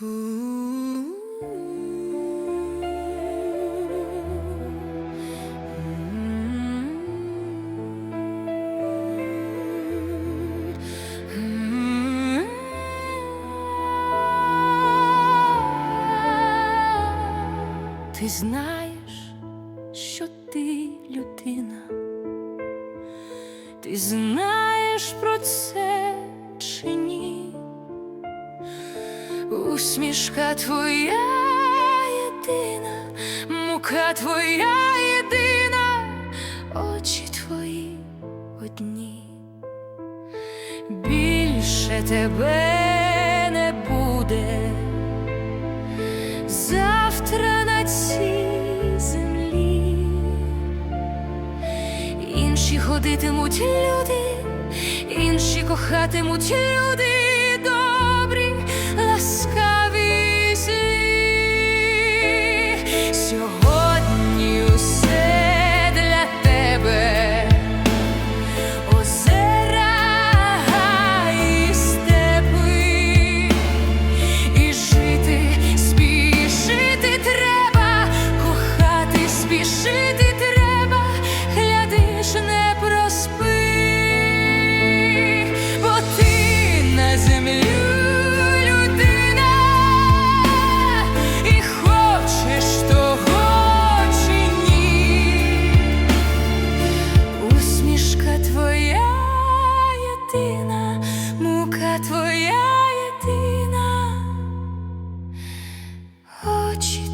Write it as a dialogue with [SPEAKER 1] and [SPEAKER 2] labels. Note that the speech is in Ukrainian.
[SPEAKER 1] Ти знаєш, що ти людина, ти знаєш про це Усмішка твоя єдина, мука твоя єдина, очі твої одні. Більше тебе не буде завтра на цій землі. Інші ходитимуть люди, інші кохатимуть люди, watch you.